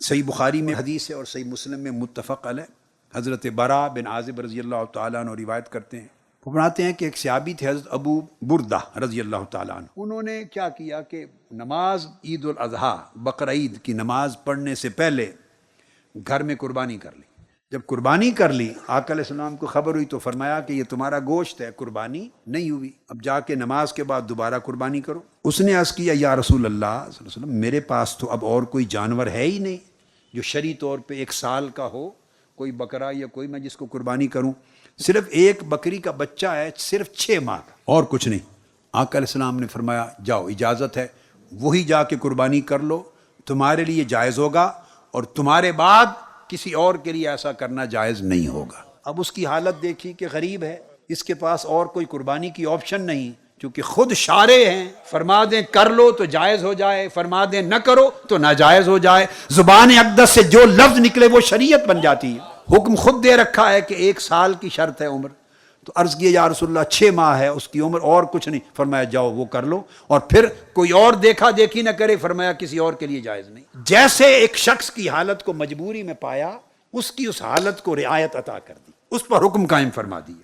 صحیح بخاری میں حدیث ہے اور صحیح مسلم میں متفق علیہ۔ حضرت برا بن عازب رضی اللہ تعالیٰ عنہ روایت کرتے ہیں۔ بناتے ہیں کہ ایک صحابی تھے، حضرت ابو بردہ رضی اللہ تعالیٰ عنہ۔ انہوں نے کیا کیا کہ نماز عید الاضحیٰ بقر عید کی نماز پڑھنے سے پہلے گھر میں قربانی کر لی۔ جب قربانی کر لی، آقا علیہ السلام کو خبر ہوئی تو فرمایا کہ یہ تمہارا گوشت ہے، قربانی نہیں ہوئی۔ اب جا کے نماز کے بعد دوبارہ قربانی کرو۔ اس نے عرض کیا، یا رسول اللہ، صلی اللہ علیہ وسلم، میرے پاس تو اب اور کوئی جانور ہے ہی نہیں۔ جو شرعی طور پہ ایک سال کا ہو، کوئی بکرا یا کوئی میں جس کو قربانی کروں، صرف ایک بکری کا بچہ ہے، صرف چھ ماہ کا۔ اور کچھ نہیں۔ آقا علیہ السلام نے فرمایا، جاؤ، اجازت ہے، وہی جا کے قربانی کر لو، تمہارے لیے جائز ہوگا اور تمہارے بعد کسی اور کے لیے ایسا کرنا جائز نہیں ہوگا۔ اب اس کی حالت دیکھی کہ غریب ہے، اس کے پاس اور کوئی قربانی کی آپشن نہیں۔ چونکہ خود شارے ہیں، فرما دیں کر لو تو جائز ہو جائے، فرما دیں نہ کرو تو ناجائز ہو جائے۔ زبان اقدس سے جو لفظ نکلے وہ شریعت بن جاتی ہے۔ حکم خود دے رکھا ہے کہ ایک سال کی شرط ہے عمر۔ تو عرض کیا، یا رسول اللہ، چھ ماہ ہے، اس کی عمر اور کچھ نہیں۔ فرمایا، جاؤ، وہ کر لو۔ اور پھر کوئی اور دیکھا دیکھی نہ کرے، فرمایا، کسی اور کے لیے جائز نہیں۔ جیسے ایک شخص کی حالت کو مجبوری میں پایا، اس کی اس حالت کو رعایت عطا کر دی۔ اس پر حکم قائم فرما دیا۔